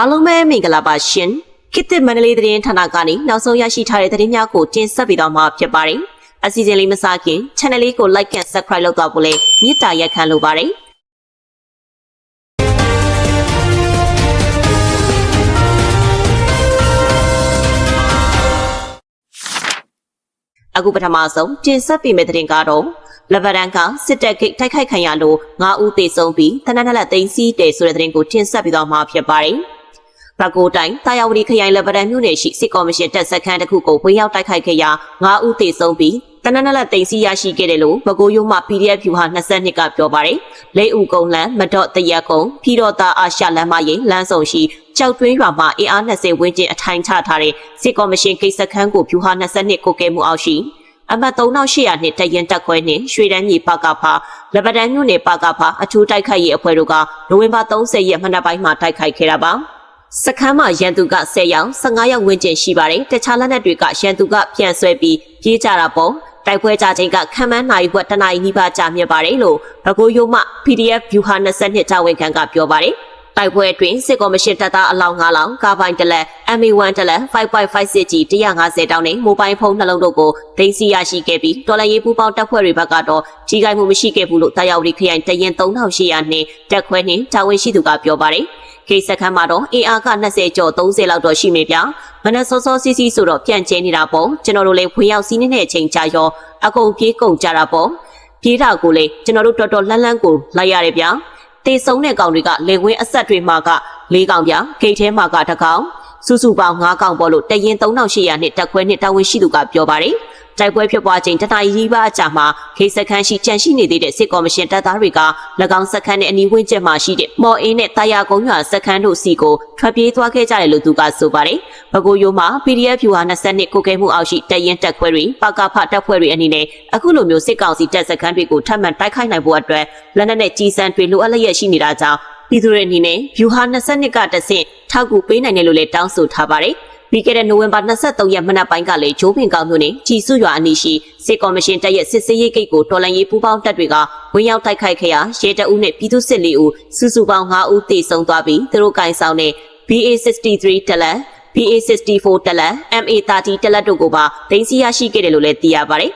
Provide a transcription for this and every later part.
အားလုံးပဲမင်္ဂလာပါရှင်ခေတ်သစ်မန္တလေးသတင်းဌာနကနေနောက်ဆုံးရရှိထားတဲ့သတင်းများကိုတင်ဆက်ပေးတော့မှာဖြစ်ပါတယ်အစီအစဉ်လေးမစခင် channel လေးကို like and subscribe လုပ်တော့ဖို့လည်းမေတ္တာရက်ခံလိုပါတယ်အခုပထမဆုံးတင်ဆက်ပေးမယ့်သတင်းကတော့လဘရန်ကစစ်တပ်ဂိတ်တိုက်ခိုက်ခံရလို့9ဦးသေဆုံးပြီးတနက်နက်လက်သိမ်းစီးတယ်ဆိုတဲ့သတင်းကိုတင်ဆက်ပေးတော့မှာဖြစ်ပါတယ်။ ဘကိုတိုင်းတာယာဝတီခရိုင်လဘရန်မြို့နယ်ရှိစစ်ကော်မရှင်တပ်စခန်းတစ်ခုကိုဝင်ရောက်တိုက်ခိုက်ခဲ့ရာ9ဦးသေဆုံးပြီးတနက်နက်လက်သိမ်းစီးရရှိခဲ့တယ်လို့ဘကိုရုံးမှ PDF ဖြူဟာ22ကပြောပါတယ်။လေဦးကုန်းလန်းမတော့တရက်ကုန်းဖြီတော်သားအာရှလမ်းမရင်လမ်းဆောင်ရှိကြောက်တွင်းရွာမှာအင်အား20ဝန်းကျင်အထိုင်ချထားတဲ့စစ်ကော်မရှင်ကိစ္စခန်းကိုဖြူဟာ22ကိုကဲမှုအောက်ရှိအမှတ်3800နှစ်တရင်တက်ခွဲနှင့်ရွှေတန်းမြေပကဖလဘဒန်မြို့နယ်ပကဖအထူးတိုက်ခိုက်ရေးအဖွဲ့တို့ကနိုဝင်ဘာ30ရက်မနက်ပိုင်းမှာတိုက်ခိုက်ခဲ့တာပါ စခန်းမှာရန်သူက10ယောက်15ယောက်ဝန်းကျင်ရှိပါတယ်တခြားလက်နက်တွေကရန်သူကပြန်ဆွဲပြီးပြေးကြတာပေါ့တိုက်ပွဲကြချိန်ကခံမန်းနိုင်ဘွက်တနိုင်နီးပါးကြာမြင့်ပါတယ်လို့ဘကိုယုံမှ PDF ဗျူဟာ22တာဝန်ခံကပြောပါတယ်တိုက်ပွဲအတွင်းစစ်ကော်မရှင်တပ်သားအလောင်း9လောင်းကာပိုင်တလက် MA1 တလက် 5.56 G 150တောင်းနဲ့မိုဘိုင်းဖုန်းနှလုံးတို့ကိုဒိန်းစီရရှိခဲ့ပြီးတော်လရေးပူပေါင်းတပ်ဖွဲ့တွေဘက်ကတော့ကြီးကိုက်မှုမရှိခဲ့ဘူးလို့တာယာဝတီခရိုင်တရင်3800နဲ့တက်ခွဲနှင့်တာဝန်ရှိသူကပြောပါတယ်။ ကိစ္စခန်းမှာတော့ AR က20ကျော်30လောက်တော့ရှိနေပြ။မနက်စောစောစီးစီးဆိုတော့ပြန့်ကျဲနေတာပေါ့။ကျွန်တော်တို့လည်းဖွေရောက်စီးနေတဲ့အချိန်ကြာရောအကုန်ပြေးကုန်ကြတာပေါ့။ပြေးတာကိုလေကျွန်တော်တို့တော်တော်လှမ်းလှမ်းကိုလိုက်ရတယ်ဗျာ။တေဆုံးတဲ့ကောင်တွေကလေဝင်းအဆက်တွေမှာက၄ကောင်ပြဂိတ်ထဲမှာကတစ်ကောင် စုစုပေါင်း၅ကောင်ပေါ်လို့တရင်3800နှစ်တက်ခွဲနှစ်တာဝန်ရှိသူကပြောပါတယ်တိုက်ပွဲဖြစ်ပွားချိန်တနအီရီပါအကြာမှာခေစခန်းရှိကြန့်ရှိနေသေးတဲ့စစ်ကော်မရှင်တပ်သားတွေက၎င်းစခန်းနဲ့အနီးဝန်းကျင်မှာရှိတဲ့မော်အင်းနဲ့တာယာကုန်းရွာစခန်းတို့စီကိုထွက်ပြေးသွားခဲ့ကြတယ်လို့သူကဆိုပါတယ်။ဘကိုယိုမှာ PDF ဖြူဟာ22ကိုကဲမှုအောက်ရှိတရင်တက်ခွဲတွေပကဖတပ်ဖွဲ့တွေအနေနဲ့အခုလိုမျိုးစစ်ကောင်စီတပ်စခန်းတွေကိုထပ်မံတိုက်ခိုက်နိုင်ဖို့အတွက်လက်နက်နဲ့ကြီးစံတွေလိုအပ်လျက်ရှိနေတာကြောင့် ပြည်သူတွေအနေနဲ့ဖြူဟာ22ကတဆင့်ထောက်ကူပေးနိုင်တယ်လို့လည်းတောင်းဆိုထားပါတယ်။ပြီးခဲ့တဲ့နိုဝင်ဘာ23ရက်မနက်ပိုင်းကလည်းဂျိုးပင်ကောင်းမြို့နယ်ကြီးစုရွာအနီးရှိစစ်ကော်မရှင်တပ်ရဲ့စစ်ဆေးရေးဂိတ်ကိုတော်လန်ရေးပူးပေါင်းတပ်တွေကဝင်ရောက်တိုက်ခိုက်ခဲ့ရာရဲတပ်ဦးနဲ့ပြည်သူစစ်လေးဦးစုစုပေါင်း9ဦးသေဆုံးသွားပြီးသူတို့ကင်ဆောင်တဲ့ BA63 တလက် BA64 တလက် MA30 တလက်တို့ကိုပါတင်စီရရှိခဲ့တယ်လို့လည်းသိရပါတယ်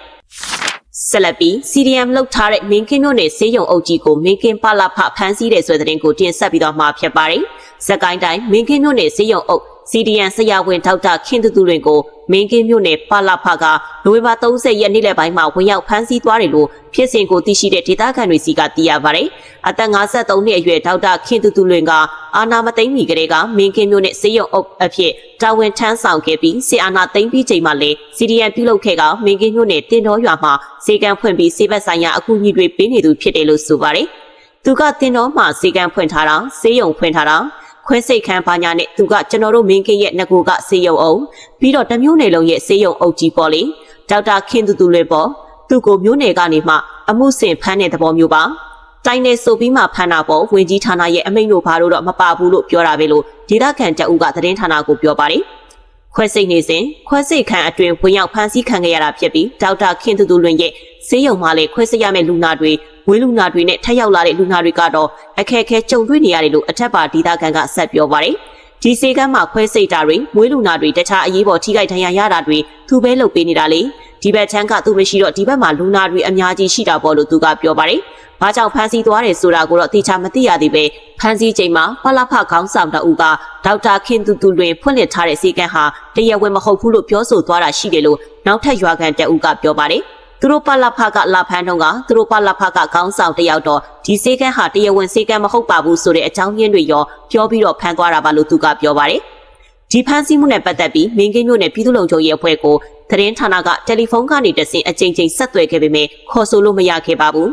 ဆက်လက်ပြီး CDM လောက်ထားတဲ့မင်းကင်းမြို့နယ်စေးရုံအုပ်ကြီးကိုမင်းကင်းပလာဖဖမ်းဆီးတဲ့ဆိုတဲ့တဲ့တင်ကိုတင်ဆက်ပြီးတော့မှာဖြစ်ပါတယ်။ဇက်ကိုင်းတိုင်းမင်းကင်းမြို့နယ်စေးရုံအုပ် CDN ဆရာဝန်ဒေါက်တာခင်သူသူတွေကိုမင်းကင်းမြို့နယ်ပါလာဖကနိုဝင်ဘာ30ရက်နေ့လယ်ပိုင်းမှာဝင်ရောက်ဖမ်းဆီးသွားတယ်လို့ဖြစ်စဉ်ကိုသိရှိတဲ့ဒေသခံတွေစီကသိရပါတယ်။အသက်53နှစ်အရွယ်ဒေါက်တာခင်သူသူလွင်ကအာနာမသိမ့်မီကလေးကမင်းကင်းမြို့နယ်စေယုံအုပ်အဖြစ်တာဝန်ထမ်းဆောင်ခဲ့ပြီးဆီအာနာသိမ့်ပြီးချိန်မှာလေ CDN ပြုလုပ်ခဲ့ကမင်းကင်းမြို့နယ်တင်တော်ရွာမှာစေကံဖွင့်ပြီးစေဘက်ဆိုင်ရာအကူအညီတွေပေးနေသူဖြစ်တယ်လို့ဆိုပါတယ်။သူကတင်တော်မှာစေကံဖွင့်ထားတာစေယုံဖွင့်ထားတာ ခွဲစိတ်ခန်းဘာညာနဲ့သူကကျွန်တော်တို့မင်းကင်းရဲ့ငကိုကစေယုံအောင်ပြီးတော့တမျိုးနယ်လုံးရဲ့စေယုံအုပ်ကြီးပေါ့လေဒေါက်တာခင်သူသူလွယ်ပေါ့သူကိုမျိုးနယ်ကနေမှအမှုဆင်ဖမ်းတဲ့သဘောမျိုးပါတိုင်းနေဆိုပြီးမှဖမ်းတာပေါ့ဝင်ကြီးဌာနရဲ့အမိန့်တို့ဘာလို့တော့မပါဘူးလို့ပြောတာပဲလို့ဒေသခံတအုပ်ကသတင်းဌာနကိုပြောပါတယ် ခွဲစိတ်နေစဉ်ခွဲစိတ်ခန်းအတွင်ဝင်ရောက်ဖမ်းဆီးခံခဲ့ရတာဖြစ်ပြီးဒေါက်တာခင်သူသူလွင်ရဲ့ဆေးရုံမှာလည်းခွဲစိတ်ရမယ့်လူနာတွေဝေးလူနာတွေနဲ့ထက်ရောက်လာတဲ့လူနာတွေကတော့အခက်အခဲကြုံတွေ့နေရတယ်လို့အထက်ပါဒေသခံကဆက်ပြောပါတယ်။ဒီစေကမ်းမှာခွဲစိတ်တာတွေမွေးလူနာတွေတခြားအရေးပေါ်ထိခိုက်ဒဏ်ရာရတာတွေသူပဲလုပ်ပေးနေတာလေ ဒီဘက်ချမ်းကသူမရှိတော့ဒီဘက်မှာလူနာတွေအများကြီးရှိတာပေါ့လို့သူကပြောပါတယ်။ဘာကြောင့်ဖမ်းဆီးသွားတယ်ဆိုတာကိုတော့သေချာမသိရသေးပဲဖမ်းဆီးချိန်မှာဖလဖခေါင်းဆောင်တအူကဒေါက်တာခင်သူသူလွင်ဖွင့်လှစ်ထားတဲ့စေကမ်းဟာတရားဝင်မဟုတ်ဘူးလို့ပြောဆိုသွားတာရှိတယ်လို့နောက်ထပ်ရွာခံတအူကပြောပါတယ်။သူတို့ပလဖကလာဖန်းတုံးကသူတို့ပလဖကခေါင်းဆောင်တယောက်တော့ဒီစေကန်းဟာတရားဝင်စေကန်းမဟုတ်ပါဘူးဆိုတဲ့အကြောင်းရင်းတွေရောပြောပြီးတော့ဖမ်းသွားတာပါလို့သူကပြောပါတယ် ဒီဖမ်းဆီးမှုနဲ့ပတ်သက်ပြီးမင်းကင်းမြို့နယ်ပြည်သူ့လုံခြုံရေးအဖွဲ့ကိုသတင်းဌာနကတယ်လီဖုန်းကနေတဆင့်အကြိမ်ကြိမ်ဆက်သွယ်ခဲ့ပေမဲ့ခေါ်ဆိုလို့မရခဲ့ပါဘူး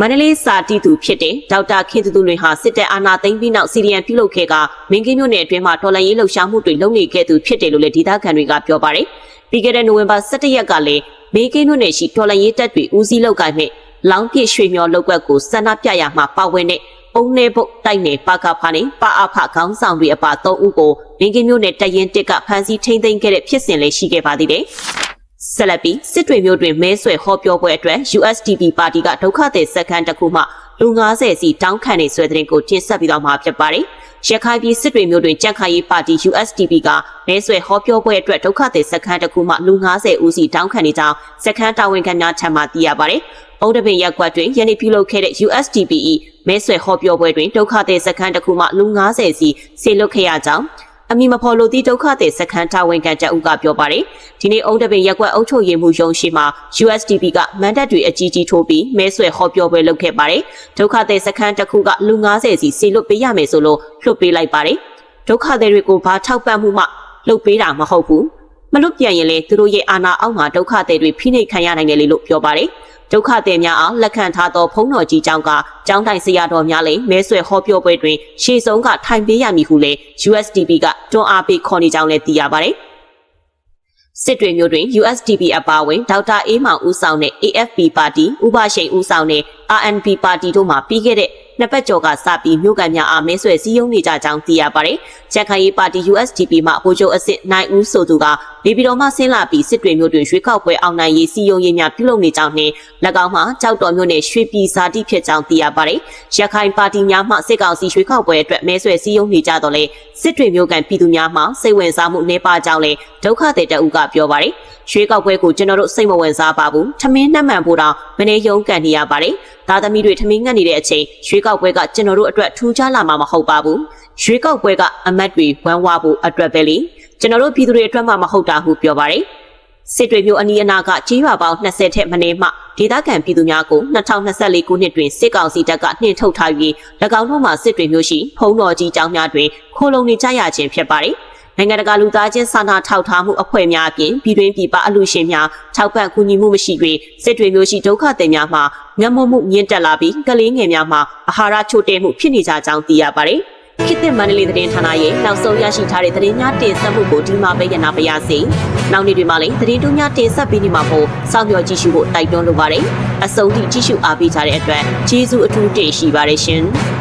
မန္တလေးစာတီသူဖြစ်တဲ့ဒေါက်တာခင်သူသူလွင်ဟာစစ်တပ်အာဏာသိမ်းပြီးနောက်စီရီယံပြုလုပ်ခဲ့ကမင်းကင်းမြို့နယ်အတွင်းမှာတော်လှန်ရေးလှုပ်ရှားမှုတွေလုပ်နေခဲ့သူဖြစ်တယ်လို့လည်းဒေသခံတွေကပြောပါတယ်။ပြီးခဲ့တဲ့နိုဝင်ဘာ17ရက်ကလည်းမေကင်းမြို့နယ်ရှိတော်လန်ရေးတပ်တွေဦးစီးလောက်ကိုင်မဲ့လောင်းပြည့်ရွှေမျောလောက်ကွက်ကိုစန္ဒပြရမှာပါဝင်တဲ့ အုံနေဖို့တိုက်နေပါကဖာနေပါအဖခေါင်းဆောင်တွေအပါ၃ဦးကိုမင်းကင်းမြို့နယ်တရင်တစ်ကဖမ်းဆီးထိန်းသိမ်းခဲ့တဲ့ဖြစ်စဉ်လေးရှိခဲ့ပါသေးတယ်။ဆက်လက်ပြီးစစ်တွေမျိုးတွင်မဲဆွယ်ဟောပြောပွဲအတွက် USDP ပါတီကဒုက္ခသည်စခန်းတစ်ခုမှလူ90စီတောင်းခံနေဆွဲတဲ့တင်ကိုတင်ဆက်ပြီးတော့မှာဖြစ်ပါတယ်။ရခိုင်ပြည်စစ်တွေမျိုးတွင်ကြံ့ခိုင်ရေးပါတီ USDP ကမဲဆွဲဟောပြောပွဲအတွက်ဒုက္ခသည်စခန်းတစ်ခုမှလူ90ဦးစီတောင်းခံနေကြောင်းစခန်းတာဝန်ခံများထံမှသိရပါတယ်။အုံးတပင်ရက်ကွက်တွင်ယနေ့ပြုလုပ်ခဲ့တဲ့ USDPE မဲဆွဲဟောပြောပွဲတွင်ဒုက္ခသည်စခန်းတစ်ခုမှလူ90စီဆေလွတ်ခဲ့ရကြောင်းအမည်မဖော်လို့သည့်ဒုက္ခသည်စခန်းတာဝန်ခံတအုပ်ကပြောပါတယ်။ဒီနေ့အုံးတပင်ရက်ကွက်အုပ်ချုပ်ရေးမှုရုံးရှိမှာ USDP ကမန်ဒတ်တွေအကြီးကြီးထိုးပြီးမဲဆွဲဟောပြောပွဲလုပ်ခဲ့ပါတယ်။ဒုက္ခသည်စခန်းတစ်ခုကလူ90စီဆေလွတ်ပေးရမယ်ဆိုလို့လွှတ်ပေးလိုက်ပါတယ်။ဒုက္ခသည်တွေကိုဘာထောက်ပံ့မှုမှလုပ်ပေးတာမဟုတ်ဘူး။ မလွတ်ပြန်ရင်လေသူတို့ရဲ့အာဏာအောက်မှာဒုက္ခသည်တွေဖိနှိပ်ခံရနိုင်တယ်လေလို့ပြောပါတယ်။ဒုက္ခသည်များအားလက်ခံထားသောဖုံးတော်ကြီးကျောင်းကကျောင်းတိုင်ဆရာတော်များလည်းမဲဆွဲဟောပြောပွဲတွင်ရှေ့ဆုံးကထိုင်ပေးရမည်ဟုလည်း USDP ကတွန်းအားပေးခေါ်နေကြောင်းလည်းသိရပါတယ်။စစ်တွေမျိုးတွင် USDP အပါအဝင်ဒေါက်တာအေးမောင်ဦးဆောင်တဲ့ AFP ပါတီဥပရှိန်ဦးဆောင်တဲ့ RNP ပါတီတို့မှပြီးခဲ့တဲ့ နှစ်ပတ်ကျော်ကစပြီးမြို့ကန်များအားမဲဆွဲစည်းရုံးနေကြကြောင်းသိရပါတယ်။ချက်ခိုင်ရေးပါတီ USDP မှဗိုလ်ချုပ်အစ်စ်နိုင်ဦးဆိုသူကနေပြည်တော်မှဆင်းလာပြီးစစ်တွေမျိုးတွင်ရွေးကောက်ပွဲအောင်နိုင်ရေးစည်းရုံးရေးများပြုလုပ်နေကြောင်းနှင့်၎င်းမှကြောက်တော်မြို့နယ်ရွှေပြည်ဇာတိဖြစ်ကြောင်းသိရပါတယ်။ရခိုင်ပါတီများမှစစ်ကောင်စီရွေးကောက်ပွဲအတွက်မဲဆွဲစည်းရုံးနေကြတော့လေစစ်တွေမျိုးကန်ပြည်သူများမှစိတ်ဝင်စားမှုနှဲပါကြောင်းလည်းဒုက္ခသည်တအုပ်ကပြောပါတယ်။ရွေးကောက်ပွဲကိုကျွန်တော်တို့စိတ်မဝင်စားပါဘူး။ထမင်းနှက်မှန်ဖို့တော့မနေယုံကန်နေရပါတယ်။သားသမီးတွေထမင်းငတ်နေတဲ့အချိန်ရွေးကောက်ပွဲကကျွန်တော်တို့အတွက်ထူးခြားလာမှာမဟုတ်ပါဘူး။ရွေးကောက်ပွဲကအမတ်တွေဝမ်းဝါဖို့အတွက်ပဲလေ။ကျွန်တော်တို့ပြည်သူတွေအတွက်မှမဟုတ်တာဟုပြောပါတယ်။စစ်တွေမျိုးအနီးအနားကကြေးရွာပေါင်း20ထက်မနည်းမှဒေသခံပြည်သူများကို2024ခုနှစ်တွင်စစ်ကောင်စီတပ်ကနှင်ထုတ်ထားပြီး၎င်းတို့မှစစ်တွေမျိုးရှိဖုံးတော်ကြီးကျောင်းများတွင်ခိုးလုံနေကြရခြင်းဖြစ်ပါတယ်။ နိုင်ငံတကာလူသားချင်းစာနာထောက်ထားမှုအဖွဲ့များအပြင်ပြည်တွင်းပြည်ပအလူရှင်များထောက်ပံ့ကူညီမှုမရှိ၍စစ်တွေမျိုးရှိဒုက္ခသည်များမှငတ်မမှုမြင့်တက်လာပြီးကလေးငယ်များမှအာဟာရချို့တဲ့မှုဖြစ်နေကြကြောင်းသိရပါတယ်။ခေတ်သစ်မန္တလေးသတင်းဌာနရဲ့နောက်ဆုံးရရှိထားတဲ့သတင်းများတင်ဆက်မှုကိုဒီမှာပဲရနာပါရစေ။နောက်နေ့တွေမှာလည်းသတင်းတူးများတင်ဆက်ပေးနေမှာမို့စောင့်မျှော်ကြည့်ရှုဖို့တိုက်တွန်းလိုပါတယ်။အဆုံးထိကြည့်ရှုအားပေးကြတဲ့အတွက်ကျေးဇူးအထူးတင်ရှိပါတယ်ရှင်။